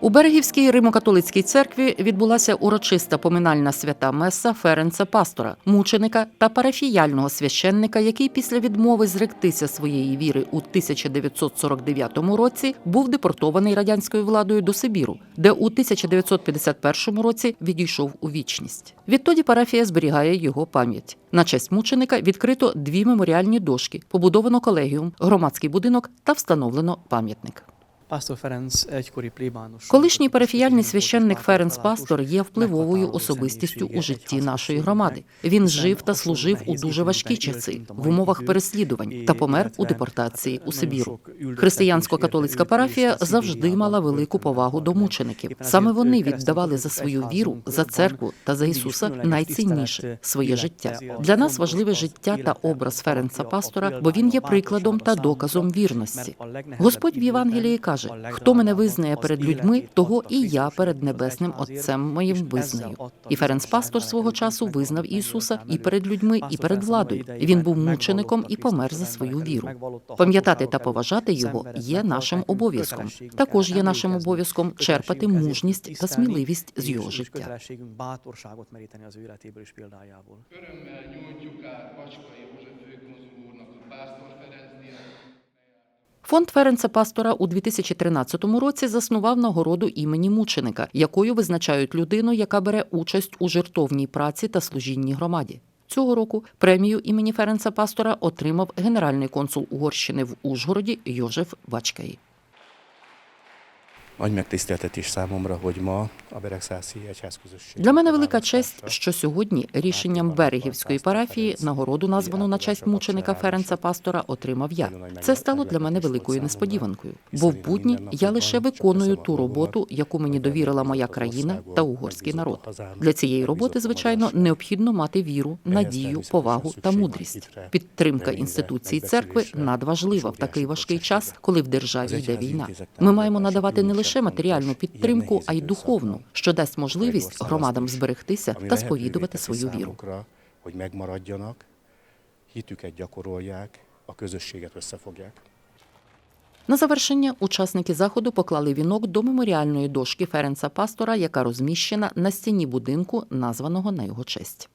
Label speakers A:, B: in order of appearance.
A: У Берегівській Римо-католицькій церкві відбулася урочиста поминальна свята Меса Ференца Пастора, мученика та парафіяльного священника, який після відмови зректися своєї віри у 1949 році був депортований радянською владою до Сибіру, де у 1951 році відійшов у вічність. Відтоді парафія зберігає його пам'ять. На честь мученика відкрито дві меморіальні дошки, побудовано колегіум, громадський будинок та встановлено пам'ятник. Колишній парафіяльний священник Ференц Пастор є впливовою особистістю у житті нашої громади. Він жив та служив у дуже важкі часи в умовах переслідувань та помер у депортації у Сибіру. Християнсько-католицька парафія завжди мала велику повагу до мучеників. Саме вони віддавали за свою віру, за церкву та за Ісуса найцінніше своє життя. Для нас важливе життя та образ Ференца Пастора, бо він є прикладом та доказом вірності. Господь в Євангелії каже: хто мене визнає перед людьми, того і я перед небесним Отцем моїм визнаю. І Ференц Пастор свого часу визнав Ісуса і перед людьми, і перед владою. Він був мучеником і помер за свою віру. Пам'ятати та поважати його є нашим обов'язком. Також є нашим обов'язком черпати мужність та сміливість з його життя. Фонд Ференца Пастора у 2013 році заснував нагороду імені мученика, якою визначають людину, яка бере участь у жертовній праці та служінні громаді. Цього року премію імені Ференца Пастора отримав генеральний консул Угорщини в Ужгороді Йожеф Бачкай.
B: Nagy megtiszteltetés számomra, hogy ma a Beregszászi Egyházközösség.
A: Для мене велика честь, що сьогодні рішенням Берегівської парафії нагороду, названу на честь мученика Ференца Пастора, отримав я. Це стало для мене великою несподіванкою. Бо в будні я лише виконую ту роботу, яку мені довірила моя країна та угорський народ. Для цієї роботи, звичайно, необхідно мати віру, надію, повагу та мудрість. Підтримка інституцій церкви надважлива в такий важкий час, коли в державі йде війна. Ми маємо надавати не лише матеріальну підтримку, а й духовну, що дасть можливість громадам зберегтися та сповідувати свою віру. На завершення учасники заходу поклали вінок до меморіальної дошки Ференца Пастора, яка розміщена на стіні будинку, названого на його честь.